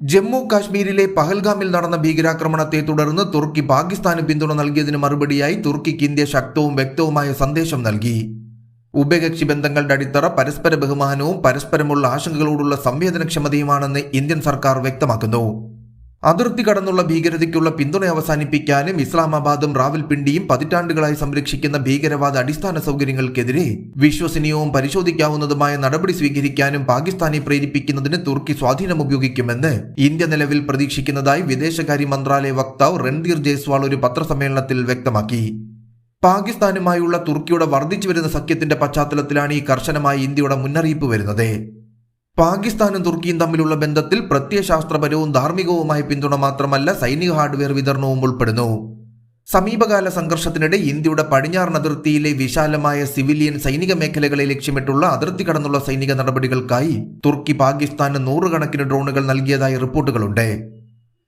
ജമ്മു കാശ്മീരിലെ പഹൽഗാമിൽ നടന്ന ഭീകരാക്രമണത്തെ തുടർന്ന് തുർക്കി പാകിസ്ഥാന് പിന്തുണ നൽകിയതിന് മറുപടിയായി തുർക്കിക്ക് ഇന്ത്യ ശക്തവും വ്യക്തവുമായ സന്ദേശം നൽകി. ഉഭയകക്ഷി ബന്ധങ്ങളുടെ അടിത്തറ പരസ്പര ബഹുമാനവും പരസ്പരമുള്ള ആശങ്കകളോടുള്ള സംവേദനക്ഷമതയുമാണെന്ന് ഇന്ത്യൻ സർക്കാർ വ്യക്തമാക്കുന്നു. അതിർത്തി കടന്നുള്ള ഭീകരതയ്ക്കുള്ള പിന്തുണ അവസാനിപ്പിക്കാനും ഇസ്ലാമാബാദും റാവൽപിണ്ടിയും പതിറ്റാണ്ടുകളായി സംരക്ഷിക്കുന്ന ഭീകരവാദ അടിസ്ഥാന സൗകര്യങ്ങൾക്കെതിരെ വിശ്വസനീയവും പരിശോധിക്കാവുന്നതുമായ നടപടി സ്വീകരിക്കാനും പാകിസ്ഥാനെ പ്രേരിപ്പിക്കുന്നതിന് തുർക്കി സ്വാധീനം ഉപയോഗിക്കുമെന്ന് ഇന്ത്യ നിലവിൽ പ്രതീക്ഷിക്കുന്നതായി വിദേശകാര്യ മന്ത്രാലയ വക്താവ് രൺധീർ ജയ്സ്വാൾ ഒരു പത്രസമ്മേളനത്തിൽ വ്യക്തമാക്കി. പാകിസ്ഥാനുമായുള്ള തുർക്കിയുടെ വർദ്ധിച്ചു വരുന്ന സഖ്യത്തിന്റെ പശ്ചാത്തലത്തിലാണ് ഈ കർശനമായ ഇന്ത്യയുടെ മുന്നറിയിപ്പ് വരുന്നത്. പാകിസ്ഥാനും തുർക്കിയും തമ്മിലുള്ള ബന്ധത്തിൽ പ്രത്യയശാസ്ത്രപരവും ധാർമ്മികവുമായ പിന്തുണ മാത്രമല്ല സൈനിക ഹാർഡ്വെയർ വിതരണവും ഉൾപ്പെടുന്നു. സമീപകാല സംഘർഷത്തിനിടെ ഇന്ത്യയുടെ പടിഞ്ഞാറൻ അതിർത്തിയിലെ വിശാലമായ സിവിലിയൻ സൈനിക മേഖലകളെ ലക്ഷ്യമിട്ടുള്ള അതിർത്തി കടന്നുള്ള സൈനിക നടപടികൾക്കായി തുർക്കി പാകിസ്ഥാന് നൂറുകണക്കിന് ഡ്രോണുകൾ നൽകിയതായി റിപ്പോർട്ടുകളുണ്ട്.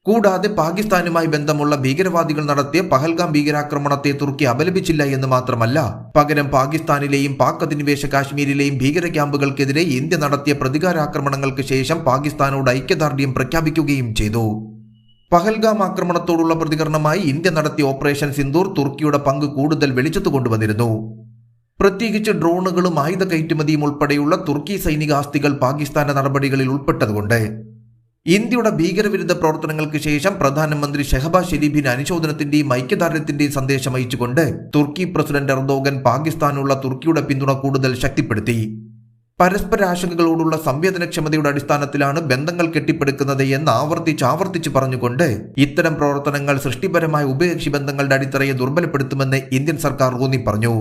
കൂടാതെ പാകിസ്ഥാനുമായി ബന്ധമുള്ള ഭീകരവാദികൾ നടത്തിയ പഹൽഗാം ഭീകരാക്രമണത്തെ തുർക്കി അപലപിച്ചില്ല എന്ന് മാത്രമല്ല പകരം പാകിസ്ഥാനിലെയും പാക് അധിനിവേശ കാശ്മീരിലെയും ഭീകര ക്യാമ്പുകൾക്കെതിരെ ഇന്ത്യ നടത്തിയ പ്രതികാരാക്രമണങ്ങൾക്ക് ശേഷം പാകിസ്ഥാനോട് ഐക്യദാർഢ്യം പ്രഖ്യാപിക്കുകയും ചെയ്തു. പഹൽഗാം ആക്രമണത്തോടുള്ള പ്രതികരണമായി ഇന്ത്യ നടത്തിയ ഓപ്പറേഷൻ സിന്ദൂർ തുർക്കിയുടെ പങ്ക് കൂടുതൽ വെളിച്ചത്തു കൊണ്ടുവന്നിരുന്നു. പ്രത്യേകിച്ച് ഡ്രോണുകളും ആയുധ കയറ്റുമതിയും ഉൾപ്പെടെയുള്ള തുർക്കി സൈനിക ആസ്തികൾ പാകിസ്ഥാന്റെ നടപടികളിൽ ഉൾപ്പെട്ടതുകൊണ്ട്. ഇന്ത്യയുടെ ഭീകരവിരുദ്ധ പ്രവർത്തനങ്ങൾക്ക് ശേഷം പ്രധാനമന്ത്രി ഷെഹബാസ് ഷെരീഫിന് അനുശോചനത്തിന്റെയും ഐക്യദാർഢ്യത്തിന്റെയും സന്ദേശം അയച്ചുകൊണ്ട് തുർക്കി പ്രസിഡന്റ് എർദോഗൻ പാകിസ്ഥാനുള്ള തുർക്കിയുടെ പിന്തുണ കൂടുതൽ ശക്തിപ്പെടുത്തി. പരസ്പര ആശങ്കകളോടുള്ള സംവേദനക്ഷമതയുടെ അടിസ്ഥാനത്തിലാണ് ബന്ധങ്ങൾ കെട്ടിപ്പടുക്കുന്നത് എന്ന് ആവർത്തിച്ച് ആവർത്തിച്ച് പറഞ്ഞുകൊണ്ട് ഇത്തരം പ്രവർത്തനങ്ങൾ സൃഷ്ടിപരമായ ഉഭയകക്ഷി ബന്ധങ്ങളുടെ അടിത്തറയെ ദുർബലപ്പെടുത്തുമെന്ന് ഇന്ത്യൻ സർക്കാർ ഊന്നി പറഞ്ഞു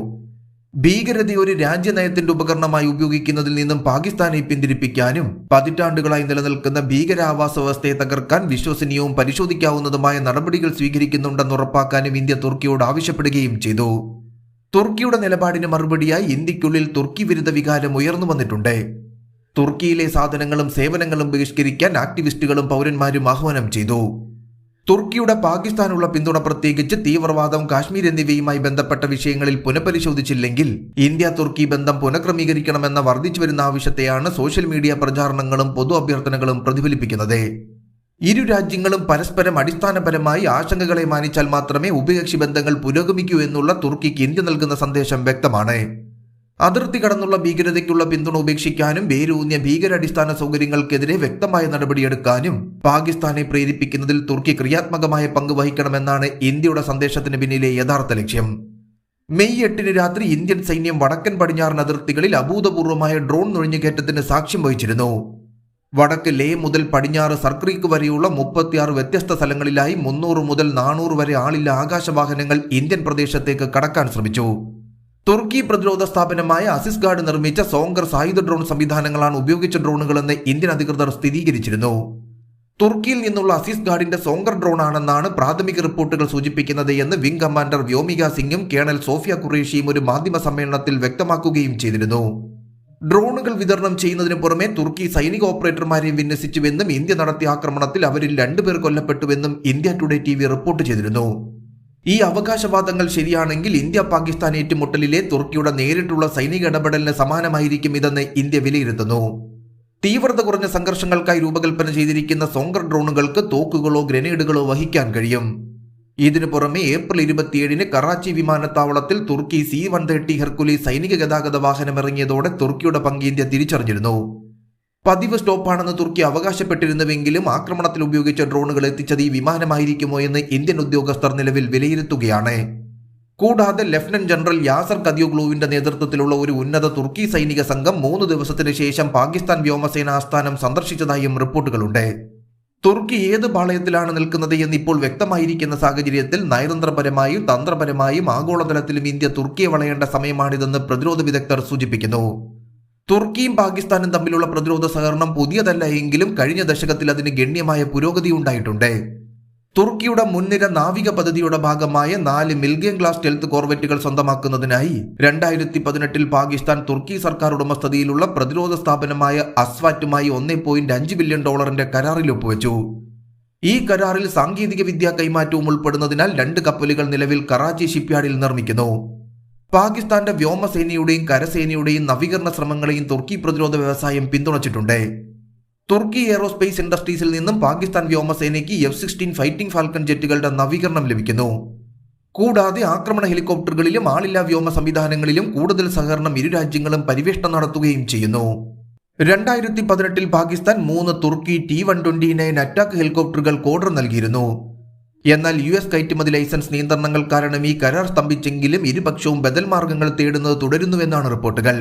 ഭീകരത ഒരു രാജ്യനയത്തിന്റെ ഉപകരണമായി ഉപയോഗിക്കുന്നതിൽ നിന്നും പാകിസ്ഥാനെ പിന്തിരിപ്പിക്കാനും പതിറ്റാണ്ടുകളായി നിലനിൽക്കുന്ന ഭീകരാവാസ വ്യവസ്ഥയെ തകർക്കാൻ വിശ്വസനീയവും പരിശോധിക്കാവുന്നതുമായ നടപടികൾ സ്വീകരിക്കുന്നുണ്ടെന്ന് ഉറപ്പാക്കാനും ഇന്ത്യ തുർക്കിയോട് ആവശ്യപ്പെടുകയും ചെയ്തു. തുർക്കിയുടെ നിലപാടിന് മറുപടിയായി ഇന്ത്യക്കുള്ളിൽ തുർക്കി വിരുദ്ധ വികാരം ഉയർന്നു വന്നിട്ടുണ്ട്. തുർക്കിയിലെ സാധനങ്ങളും സേവനങ്ങളും ബഹിഷ്കരിക്കാൻ ആക്ടിവിസ്റ്റുകളും പൗരന്മാരും ആഹ്വാനം ചെയ്തു. തുർക്കിയുടെ പാകിസ്ഥാനുള്ള പിന്തുണ പ്രത്യേകിച്ച് തീവ്രവാദം കാശ്മീർ എന്നിവയുമായി ബന്ധപ്പെട്ട വിഷയങ്ങളിൽ പുനഃപരിശോധിച്ചില്ലെങ്കിൽ ഇന്ത്യ തുർക്കി ബന്ധം പുനഃക്രമീകരിക്കണമെന്ന വർദ്ധിച്ചു വരുന്ന ആവശ്യത്തെയാണ് സോഷ്യൽ മീഡിയ പ്രചാരണങ്ങളും പൊതു അഭ്യർത്ഥനകളും പ്രതിഫലിപ്പിക്കുന്നത്. ഇരു രാജ്യങ്ങളും പരസ്പരം അടിസ്ഥാനപരമായി ആശങ്കകളെ മാനിച്ചാൽ മാത്രമേ ഉഭയകക്ഷി ബന്ധങ്ങൾ പുരോഗമിക്കൂ എന്നുള്ള തുർക്കിക്ക് ഇന്ത്യ നൽകുന്ന സന്ദേശം വ്യക്തമാണ്. അതിർത്തി കടന്നുള്ള ഭീകരതയ്ക്കുള്ള പിന്തുണ ഉപേക്ഷിക്കാനും വേരൂന്നിയ ഭീകരാടിസ്ഥാന സൗകര്യങ്ങൾക്കെതിരെ വ്യക്തമായ നടപടിയെടുക്കാനും പാകിസ്ഥാനെ പ്രേരിപ്പിക്കുന്നതിൽ തുർക്കി ക്രിയാത്മകമായ പങ്ക് വഹിക്കണമെന്നാണ് ഇന്ത്യയുടെ സന്ദേശത്തിന് പിന്നിലെ യഥാർത്ഥ ലക്ഷ്യം. മെയ് എട്ടിന് രാത്രി ഇന്ത്യൻ സൈന്യം വടക്കൻ പടിഞ്ഞാറൻ അതിർത്തികളിൽ അഭൂതപൂർവമായ ഡ്രോൺ നുഴഞ്ഞുകയറ്റത്തിന് സാക്ഷ്യം വഹിച്ചിരുന്നു. വടക്ക് ലേ മുതൽ പടിഞ്ഞാറ് സർക്രീക്ക് വരെയുള്ള മുപ്പത്തിയാറ് വ്യത്യസ്ത സ്ഥലങ്ങളിലായി മുന്നൂറ് മുതൽ നാനൂറ് വരെ ആളില്ല ആകാശവാഹനങ്ങൾ ഇന്ത്യൻ പ്രദേശത്തേക്ക് കടക്കാൻ ശ്രമിച്ചു. തുർക്കി പ്രതിരോധ സ്ഥാപനമായ അസിസ് ഗാർഡ് നിർമ്മിച്ച സോങ്കർ സായുധ ഡ്രോൺ സംവിധാനങ്ങളാണ് ഉപയോഗിച്ച ഡ്രോണുകളെന്ന് ഇന്ത്യൻ അധികൃതർ സ്ഥിരീകരിച്ചിരുന്നു. തുർക്കിയിൽ നിന്നുള്ള അസിസ് ഗാർഡിന്റെ സോങ്കർ ഡ്രോൺ ആണെന്നാണ് പ്രാഥമിക റിപ്പോർട്ടുകൾ സൂചിപ്പിക്കുന്നത് എന്ന് വിംഗ് കമാൻഡർ വ്യോമിക സിംഗും കേണൽ സോഫിയ ഖുറേഷിയും ഒരു മാധ്യമ സമ്മേളനത്തിൽ വ്യക്തമാക്കുകയും ചെയ്തിരുന്നു. ഡ്രോണുകൾ വിതരണം ചെയ്യുന്നതിന് പുറമെ തുർക്കി സൈനിക ഓപ്പറേറ്റർമാരെയും വിന്യസിച്ചുവെന്നും ഇന്ത്യ നടത്തിയ ആക്രമണത്തിൽ അവരിൽ രണ്ടുപേർ കൊല്ലപ്പെട്ടുവെന്നും ഇന്ത്യ ടുഡേ ടി റിപ്പോർട്ട് ചെയ്തിരുന്നു. ഈ അവകാശവാദങ്ങൾ ശരിയാണെങ്കിൽ ഇന്ത്യ പാകിസ്ഥാൻ ഏറ്റുമുട്ടലിലെ തുർക്കിയുടെ നേരിട്ടുള്ള സൈനിക ഇടപെടലിന് സമാനമായിരിക്കും ഇതെന്ന് ഇന്ത്യ വിലയിരുത്തുന്നു. തീവ്രത കുറഞ്ഞ സംഘർഷങ്ങൾക്കായി രൂപകൽപ്പന ചെയ്തിരിക്കുന്ന സോങ്കർ ഡ്രോണുകൾക്ക് തോക്കുകളോ ഗ്രനേഡുകളോ വഹിക്കാൻ കഴിയും. ഇതിനു പുറമെ ഏപ്രിൽ ഇരുപത്തിയേഴിന് കറാച്ചി വിമാനത്താവളത്തിൽ തുർക്കി സി വൺ തേർട്ടി ഹെർക്കുലി സൈനിക ഗതാഗത വാഹനം ഇറങ്ങിയതോടെ തുർക്കിയുടെ പങ്ക് ഇന്ത്യ തിരിച്ചറിഞ്ഞിരുന്നു. പതിവ് സ്റ്റോപ്പാണെന്ന് തുർക്കി അവകാശപ്പെട്ടിരുന്നുവെങ്കിലും ആക്രമണത്തിൽ ഉപയോഗിച്ച ഡ്രോണുകൾ എത്തിച്ചത് ഈ വിമാനമായിരിക്കുമോ എന്ന് ഇന്ത്യൻ ഉദ്യോഗസ്ഥർ നിലവിൽ വിലയിരുത്തുകയാണ്. കൂടാതെ ലഫ്റ്റനന്റ് ജനറൽ യാസർ കദിയോഗ്ലൂവിന്റെ നേതൃത്വത്തിലുള്ള ഒരു ഉന്നത തുർക്കി സൈനിക സംഘം മൂന്ന് ദിവസത്തിന് ശേഷം പാകിസ്ഥാൻ വ്യോമസേന ആസ്ഥാനം സന്ദർശിച്ചതായും റിപ്പോർട്ടുകളുണ്ട്. തുർക്കി ഏത് പാളയത്തിലാണ് നിൽക്കുന്നത് എന്ന് ഇപ്പോൾ വ്യക്തമായിരിക്കുന്ന സാഹചര്യത്തിൽ നയതന്ത്രപരമായും തന്ത്രപരമായും ആഗോളതലത്തിലും ഇന്ത്യ തുർക്കിയെ വളയേണ്ട സമയമാണിതെന്ന് പ്രതിരോധ വിദഗ്ധർ സൂചിപ്പിക്കുന്നു. തുർക്കിയും പാകിസ്ഥാനും തമ്മിലുള്ള പ്രതിരോധ സഹകരണം പുതിയതല്ല എങ്കിലും കഴിഞ്ഞ ദശകത്തിൽ അതിന് ഗണ്യമായ പുരോഗതി ഉണ്ടായിട്ടുണ്ട്. തുർക്കിയുടെ മുൻനിര നാവിക പദ്ധതിയുടെ ഭാഗമായ നാല് മിൽഗിയൻ ഗ്ലാസ് ടെൽത്ത് കോർവെറ്റുകൾ സ്വന്തമാക്കുന്നതിനായി രണ്ടായിരത്തി പതിനെട്ടിൽ പാകിസ്ഥാൻ തുർക്കി സർക്കാർ ഉടമസ്ഥതയിലുള്ള പ്രതിരോധ സ്ഥാപനമായ അസ്വാറ്റുമായി ഒന്നേ പോയിന്റ് അഞ്ച് ബില്യൺ ഡോളറിന്റെ കരാറിൽ ഒപ്പുവെച്ചു. ഈ കരാറിൽ സാങ്കേതിക വിദ്യാ കൈമാറ്റവും ഉൾപ്പെടുന്നതിനാൽ രണ്ട് കപ്പലുകൾ നിലവിൽ കറാച്ചി ഷിപ്പ്യാർഡിൽ നിർമ്മിക്കുന്നു. പാകിസ്ഥാന്റെ വ്യോമസേനയുടെയും കരസേനയുടെയും നവീകരണ ശ്രമങ്ങളെയും തുർക്കി പ്രതിരോധ വ്യവസായം പിന്തുണച്ചിട്ടുണ്ട്. തുർക്കി എയറോസ്പേസ് ഇൻഡസ്ട്രീസിൽ നിന്നും പാകിസ്ഥാൻ വ്യോമസേനയ്ക്ക് എഫ് സിക്സ്റ്റീൻ ഫൈറ്റിംഗ് ഫാൽക്കൺ ജെറ്റുകളുടെ നവീകരണം ലഭിക്കുന്നു. കൂടാതെ ആക്രമണ ഹെലികോപ്റ്ററുകളിലും ആളില്ലാ വ്യോമ സംവിധാനങ്ങളിലും കൂടുതൽ സഹകരണം ഇരു രാജ്യങ്ങളും പരിവേഷണം നടത്തുകയും ചെയ്യുന്നു. രണ്ടായിരത്തി പതിനെട്ടിൽ പാകിസ്ഥാൻ മൂന്ന് തുർക്കി T one twenty nine attack ഹെലികോപ്റ്ററുകൾ ഓർഡർ നൽകിയിരുന്നു. എന്നാൽ യു എസ് കയറ്റുമതി ലൈസൻസ് നിയന്ത്രണങ്ങൾ കാരണം ഈ കരാർ സ്തംഭിച്ചെങ്കിലും ഇരുപക്ഷവും ബദൽ മാർഗങ്ങൾ തേടുന്നത് തുടരുന്നുവെന്നാണ് റിപ്പോർട്ടുകൾ.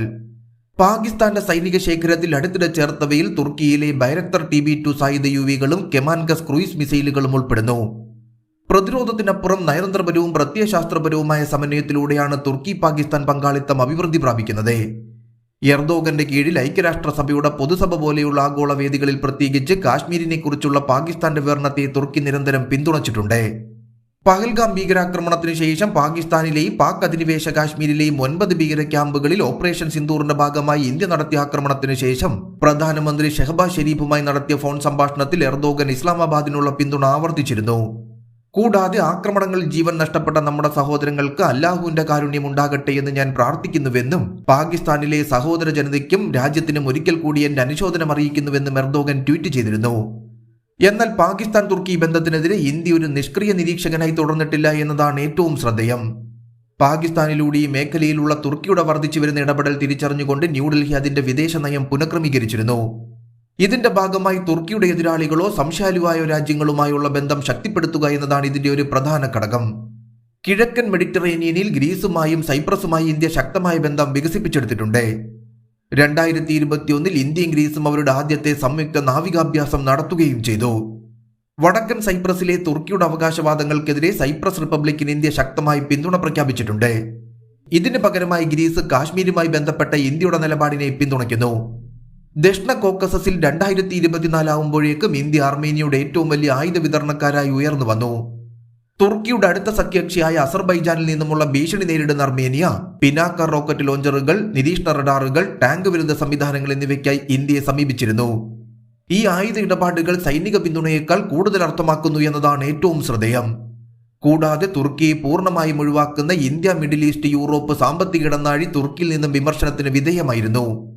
പാകിസ്ഥാന്റെ സൈനിക ശേഖരത്തിൽ അടുത്തിടെ ചേർത്തവയിൽ തുർക്കിയിലെ ബൈരക്തർ ടി ബി ടു സായുധ യുവികളും കെമാൻഗസ് ക്രൂയിസ് മിസൈലുകളും ഉൾപ്പെടുന്നു. പ്രതിരോധത്തിനപ്പുറം നയതന്ത്രപരവും പ്രത്യയശാസ്ത്രപരവുമായ സമന്വയത്തിലൂടെയാണ് തുർക്കി പാകിസ്ഥാൻ പങ്കാളിത്തം അഭിവൃദ്ധി പ്രാപിക്കുന്നത്. എർദോഗന്റെ കീഴിൽ ഐക്യരാഷ്ട്രസഭയുടെ പൊതുസഭ പോലെയുള്ള ആഗോള വേദികളിൽ പ്രത്യേകിച്ച് കാശ്മീരിനെ കുറിച്ചുള്ള പാകിസ്ഥാന്റെ വിവരണത്തെ തുർക്കി നിരന്തരം പിന്തുണച്ചിട്ടുണ്ട്. പഹൽഗാം ഭീകരാക്രമണത്തിന് ശേഷം പാകിസ്ഥാനിലെയും പാക് അധിനിവേശ കാശ്മീരിലെയും ഒൻപത് ഭീകര ക്യാമ്പുകളിൽ ഓപ്പറേഷൻ സിന്ദൂറിന്റെ ഭാഗമായി ഇന്ത്യ നടത്തിയ ആക്രമണത്തിന് ശേഷം പ്രധാനമന്ത്രി ഷെഹബാസ് ഷെരീഫുമായി നടത്തിയ ഫോൺ സംഭാഷണത്തിൽ എർദോഗൻ ഇസ്ലാമാബാദിനുള്ള പിന്തുണ ആവർത്തിച്ചിരുന്നു. കൂടാതെ ആക്രമണങ്ങളിൽ ജീവൻ നഷ്ടപ്പെട്ട നമ്മുടെ സഹോദരങ്ങൾക്ക് അല്ലാഹുവിന്റെ കാരുണ്യം ഉണ്ടാകട്ടെ എന്ന് ഞാൻ പ്രാർത്ഥിക്കുന്നുവെന്നും പാകിസ്ഥാനിലെ സഹോദര ജനതയ്ക്കും രാജ്യത്തിനും ഒരിക്കൽ കൂടി എന്റെ അനുശോചനം അറിയിക്കുന്നുവെന്നും എർദോഗൻ ട്വീറ്റ് ചെയ്തിരുന്നു. എന്നാൽ പാകിസ്ഥാൻ തുർക്കി ബന്ധത്തിനെതിരെ ഇന്ത്യ ഒരു നിഷ്ക്രിയ നിരീക്ഷകനായി തുടർന്നിട്ടില്ല എന്നതാണ് ഏറ്റവും ശ്രദ്ധേയം. പാകിസ്ഥാനിലൂടെ ഈ മേഖലയിലുള്ള തുർക്കിയുടെ വർദ്ധിച്ചു വരുന്ന ഇടപെടൽ തിരിച്ചറിഞ്ഞുകൊണ്ട് ന്യൂഡൽഹി അതിന്റെ വിദേശ നയം പുനഃക്രമീകരിച്ചിരുന്നു. ഇതിന്റെ ഭാഗമായി തുർക്കിയുടെ എതിരാളികളോ സംശാലുവായ രാജ്യങ്ങളുമായുള്ള ബന്ധം ശക്തിപ്പെടുത്തുക എന്നതാണ് ഇതിന്റെ ഒരു പ്രധാന ഘടകം. കിഴക്കൻ മെഡിറ്ററേനിയനിൽ ഗ്രീസുമായും സൈപ്രസുമായി ഇന്ത്യ ശക്തമായ ബന്ധം വികസിപ്പിച്ചെടുത്തിട്ടുണ്ട്. രണ്ടായിരത്തി ഇരുപത്തിയൊന്നിൽ ഇന്ത്യയും ഗ്രീസും അവരുടെ ആദ്യത്തെ സംയുക്ത നാവികാഭ്യാസം നടത്തുകയും ചെയ്തു. വടക്കൻ സൈപ്രസിലെ തുർക്കിയുടെ അവകാശവാദങ്ങൾക്കെതിരെ സൈപ്രസ് റിപ്പബ്ലിക്കിന് ഇന്ത്യ ശക്തമായി പിന്തുണ പ്രഖ്യാപിച്ചിട്ടുണ്ട്. ഇതിന് പകരമായി ഗ്രീസ് കാശ്മീരുമായി ബന്ധപ്പെട്ട ഇന്ത്യയുടെ നിലപാടിനെ പിന്തുണയ്ക്കുന്നു. ദക്ഷിണ കോക്കസസിൽ രണ്ടായിരത്തി ഇരുപത്തിനാലാവുമ്പോഴേക്കും ഇന്ത്യ ആർമേനിയയുടെ ഏറ്റവും വലിയ ആയുധ വിതരണക്കാരായി ഉയർന്നു വന്നു. തുർക്കിയുടെ അടുത്ത സഖ്യകക്ഷിയായ അസർബൈജാനിൽ നിന്നുമുള്ള ഭീഷണി നേരിടുന്ന അർമേനിയ പിനാക്ക റോക്കറ്റ് ലോഞ്ചറുകൾ നിരീക്ഷണ റഡാറുകൾ ടാങ്ക് വിരുദ്ധ സംവിധാനങ്ങൾ എന്നിവയ്ക്കായി ഇന്ത്യയെ സമീപിച്ചിരുന്നു. ഈ ആയുധ ഇടപാടുകൾ സൈനിക പിന്തുണയേക്കാൾ കൂടുതൽ അർത്ഥമാക്കുന്നു എന്നതാണ് ഏറ്റവും ശ്രദ്ധേയം. കൂടാതെ തുർക്കിയെ പൂർണമായും ഒഴിവാക്കുന്ന ഇന്ത്യ മിഡിൽ ഈസ്റ്റ് യൂറോപ്പ് സാമ്പത്തിക ഇടനാഴി തുർക്കിയിൽ നിന്നും വിമർശനത്തിന് വിധേയമായിരുന്നു.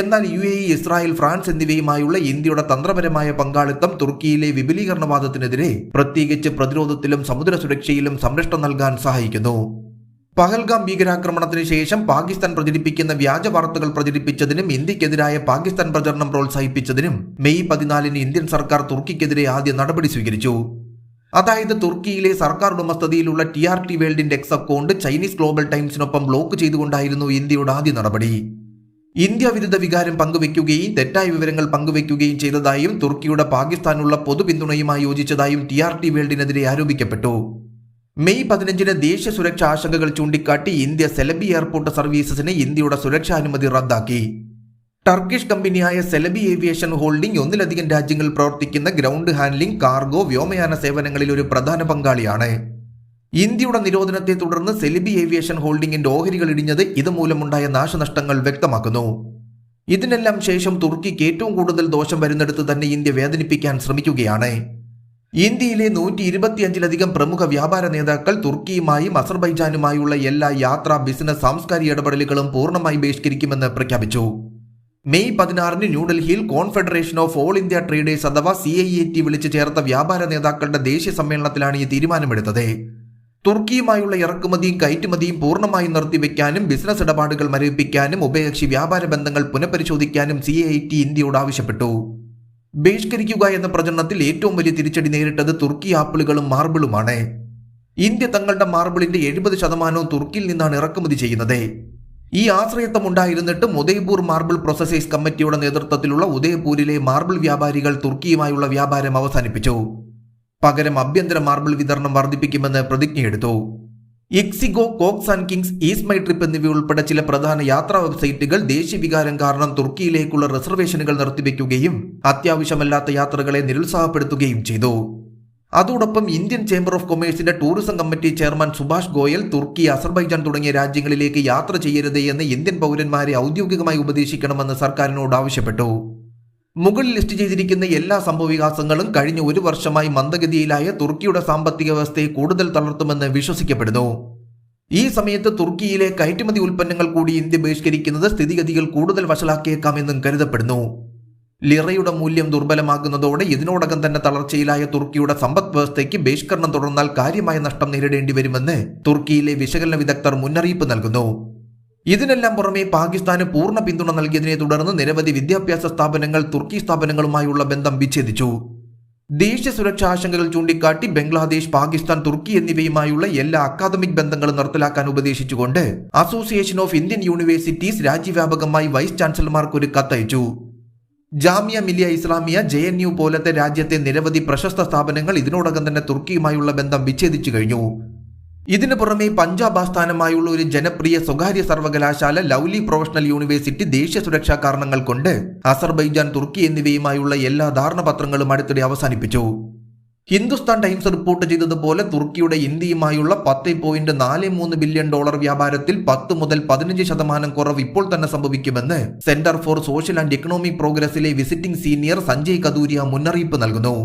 എന്നാൽ U A E Israel France എന്നിവയുമായുള്ള ഇന്ത്യയുടെ തന്ത്രപരമായ പങ്കാളിത്തം തുർക്കിയിലെ വിപുലീകരണവാദത്തിനെതിരെ പ്രത്യേകിച്ച് പ്രതിരോധത്തിലും സമുദ്ര സുരക്ഷയിലും സംരക്ഷണം നൽകാൻ സഹായിക്കുന്നു. പഹൽഗാം ഭീകരാക്രമണത്തിന് ശേഷം പാകിസ്ഥാൻ പ്രചരിപ്പിക്കുന്ന വ്യാജ വാർത്തകൾ പ്രചരിപ്പിച്ചതിനും ഇന്ത്യക്കെതിരായ പാകിസ്ഥാൻ പ്രചരണം പ്രോത്സാഹിപ്പിച്ചതിനും മെയ് പതിനാലിന് ഇന്ത്യൻ സർക്കാർ തുർക്കിക്കെതിരെ ആദ്യ നടപടി സ്വീകരിച്ചു. അതായത് തുർക്കിയിലെ സർക്കാർ ഉടമസ്ഥതയിലുള്ള ടി ആർ ടി വേൾഡിന്റെ എക്സ് അക്കൗണ്ട് ചൈനീസ് ഗ്ലോബൽ ടൈംസിനൊപ്പം ബ്ലോക്ക് ചെയ്തുകൊണ്ടായിരുന്നു ഇന്ത്യയുടെ ആദ്യ നടപടി. ഇന്ത്യ വിരുദ്ധ വികാരം പങ്കുവെക്കുകയും തെറ്റായ വിവരങ്ങൾ പങ്കുവെക്കുകയും ചെയ്തതായും തുർക്കിയുടെ പാകിസ്ഥാനുള്ള പൊതുപിന്തുണയുമായി യോജിച്ചതായും ടി ആർ ടി വേൾഡിനെതിരെ ആരോപിക്കപ്പെട്ടു. മെയ് പതിനഞ്ചിന് ദേശീയ സുരക്ഷാ ആശങ്കകൾ ചൂണ്ടിക്കാട്ടി ഇന്ത്യ സെലബി എയർപോർട്ട് സർവീസസിന് ഇന്ത്യയുടെ സുരക്ഷാ അനുമതി റദ്ദാക്കി. ടർക്കിഷ് കമ്പനിയായ സെലബി ഏവിയേഷൻ ഹോൾഡിംഗ് ഒന്നിലധികം രാജ്യങ്ങളിൽ പ്രവർത്തിക്കുന്ന ഗ്രൗണ്ട് ഹാൻഡ്ലിംഗ് കാർഗോ വ്യോമയാന സേവനങ്ങളിൽ ഒരു പ്രധാന പങ്കാളിയാണ്. ഇന്ത്യയുടെ നിരോധനത്തെ തുടർന്ന് സെലിബി ഏവിയേഷൻ ഹോൾഡിംഗിന്റെ ഓഹരികൾ ഇടിഞ്ഞത് ഇതുമൂലമുണ്ടായ നാശനഷ്ടങ്ങൾ വ്യക്തമാക്കുന്നു. ഇതിനെല്ലാം ശേഷം തുർക്കിക്ക് ഏറ്റവും കൂടുതൽ ദോഷം വരുന്നിടത്ത് തന്നെ ഇന്ത്യ വേദനിപ്പിക്കാൻ ശ്രമിക്കുകയാണ്. ഇന്ത്യയിലെ നൂറ്റി ഇരുപത്തിയഞ്ചിലധികം പ്രമുഖ വ്യാപാര നേതാക്കൾ തുർക്കിയുമായും അസർബൈജാനുമായുള്ള എല്ലാ യാത്രാ ബിസിനസ് സാംസ്കാരിക ഇടപെടലുകളും പൂർണമായി ബഹിഷ്കരിക്കുമെന്ന് പ്രഖ്യാപിച്ചു. മെയ് പതിനാറിന് ന്യൂഡൽഹിയിൽ confederation of all India traders അഥവാ സി ഐ എ ടി വിളിച്ചു ചേർത്ത വ്യാപാര നേതാക്കളുടെ ദേശീയ സമ്മേളനത്തിലാണ് ഈ തീരുമാനമെടുത്തത്. തുർക്കിയുമായുള്ള ഇറക്കുമതിയും കയറ്റുമതിയും പൂർണമായും നിർത്തിവെക്കാനും ബിസിനസ് ഇടപാടുകൾ മരവിപ്പിക്കാനും ഉഭയകക്ഷി വ്യാപാര ബന്ധങ്ങൾ പുനഃപരിശോധിക്കാനും സി ഐ ടി ഇന്ത്യയോട് ആവശ്യപ്പെട്ടു. ബഹിഷ്കരിക്കുക എന്ന പ്രചരണത്തിൽ ഏറ്റവും വലിയ തിരിച്ചടി നേരിട്ടത് തുർക്കി ആപ്പിളുകളും മാർബിളുമാണ്. ഇന്ത്യ തങ്ങളുടെ മാർബിളിന്റെ എഴുപത് ശതമാനവും തുർക്കിയിൽ നിന്നാണ് ഇറക്കുമതി ചെയ്യുന്നത്. ഈ ആശ്രയത്വം ഉണ്ടായിരുന്നിട്ട് ഉദയ്പൂർ മാർബിൾ പ്രോസസേഴ്സ് കമ്മിറ്റിയുടെ നേതൃത്വത്തിലുള്ള ഉദയപൂരിലെ മാർബിൾ വ്യാപാരികൾ തുർക്കിയുമായുള്ള വ്യാപാരം അവസാനിപ്പിച്ചു. പകരം ആഭ്യന്തര മാർബിൾ വിതരണം വർദ്ധിപ്പിക്കുമെന്ന് പ്രതിജ്ഞയെടുത്തു. Ixigo Cox and Kings ease my trip എന്നിവയുൾപ്പെടെ ചില പ്രധാന യാത്രാ വെബ്സൈറ്റുകൾ ദേശീയ വികാരം കാരണം തുർക്കിയിലേക്കുള്ള റിസർവേഷനുകൾ നിർത്തിവെക്കുകയും അത്യാവശ്യമല്ലാത്ത യാത്രകളെ നിരുത്സാഹപ്പെടുത്തുകയും ചെയ്തു. അതോടൊപ്പം Indian chamber of കൊമേഴ്സിന്റെ tourism committee chairman Subhash Goyal Turkey Azerbaijan തുടങ്ങിയ രാജ്യങ്ങളിലേക്ക് യാത്ര ചെയ്യരുത് എന്ന് ഇന്ത്യൻ പൗരന്മാരെ ഔദ്യോഗികമായി ഉപദേശിക്കണമെന്ന് സർക്കാരിനോട് ആവശ്യപ്പെട്ടു. മുകളിൽ ലിസ്റ്റ് ചെയ്തിരിക്കുന്ന എല്ലാ സംഭവവികാസങ്ങളും കഴിഞ്ഞ ഒരു വർഷമായി മന്ദഗതിയിലായ തുർക്കിയുടെ സാമ്പത്തിക വ്യവസ്ഥയെ കൂടുതൽ തളർത്തുമെന്ന് വിശ്വസിക്കപ്പെടുന്നു. ഈ സമയത്ത് തുർക്കിയിലെ കയറ്റുമതി ഉൽപ്പന്നങ്ങൾ കൂടി ഇന്ത്യ ബഹിഷ്കരിക്കുന്നത് സ്ഥിതിഗതികൾ കൂടുതൽ വഷളാക്കിയേക്കാമെന്നും കരുതപ്പെടുന്നു. ലിറയുടെ മൂല്യം ദുർബലമാകുന്നതോടെ ഇതിനോടകം തന്നെ തളർച്ചയിലായ തുർക്കിയുടെ സമ്പദ് വ്യവസ്ഥയ്ക്ക് ബഹിഷ്കരണം തുടർന്നാൽ കാര്യമായ നഷ്ടം നേരിടേണ്ടി വരുമെന്ന് തുർക്കിയിലെ വിശകലന വിദഗ്ധർ മുന്നറിയിപ്പ് നൽകുന്നു. ഇതിനെല്ലാം പുറമെ പാകിസ്ഥാന് പൂർണ പിന്തുണ നൽകിയതിനെ തുടർന്ന് നിരവധി വിദ്യാഭ്യാസ സ്ഥാപനങ്ങൾ തുർക്കി സ്ഥാപനങ്ങളുമായുള്ള ബന്ധം വിച്ഛേദിച്ചു. ദേശീയ സുരക്ഷാ ആശങ്കകൾ ചൂണ്ടിക്കാട്ടി ബംഗ്ലാദേശ് പാകിസ്ഥാൻ തുർക്കി എന്നിവയുമായുള്ള എല്ലാ അക്കാദമിക് ബന്ധങ്ങളും നിർത്തലാക്കാൻ ഉപദേശിച്ചുകൊണ്ട് അസോസിയേഷൻ ഓഫ് ഇന്ത്യൻ യൂണിവേഴ്സിറ്റീസ് രാജ്യവ്യാപകമായി വൈസ് ചാൻസലർമാർക്ക് ഒരു കത്തയച്ചു. Jamia Millia Islamia J N U പോലത്തെ രാജ്യത്തെ നിരവധി പ്രശസ്ത സ്ഥാപനങ്ങൾ ഇതിനോടകം തന്നെ തുർക്കിയുമായുള്ള ബന്ധം വിച്ഛേദിച്ചു കഴിഞ്ഞു. ഇതിനു പുറമെ പഞ്ചാബ് ആസ്ഥാനമായുള്ള ഒരു ജനപ്രിയ സ്വകാര്യ സർവകലാശാല ലൗലി പ്രൊഫഷണൽ യൂണിവേഴ്സിറ്റി ദേശീയ സുരക്ഷാ കാരണങ്ങൾ കൊണ്ട് അസർബൈജാൻ തുർക്കി എന്നിവയുമായുള്ള എല്ലാ ധാരണപത്രങ്ങളും അടുത്തിടെ അവസാനിപ്പിച്ചു. ഹിന്ദുസ്ഥാൻ ടൈംസ് റിപ്പോർട്ട് ചെയ്തതുപോലെ തുർക്കിയുടെ ഇന്ത്യയുമായുള്ള പത്ത് പോയിന്റ് നാല് മൂന്ന് ബില്യൺ ഡോളർ വ്യാപാരത്തിൽ പത്ത് മുതൽ പതിനഞ്ച് ശതമാനം കുറവ് ഇപ്പോൾ തന്നെ സംഭവിക്കുമെന്ന് centre for social and economic പ്രോഗ്രസിലെ visiting senior Sanjay Kathuria മുന്നറിയിപ്പ് നൽകുന്നു.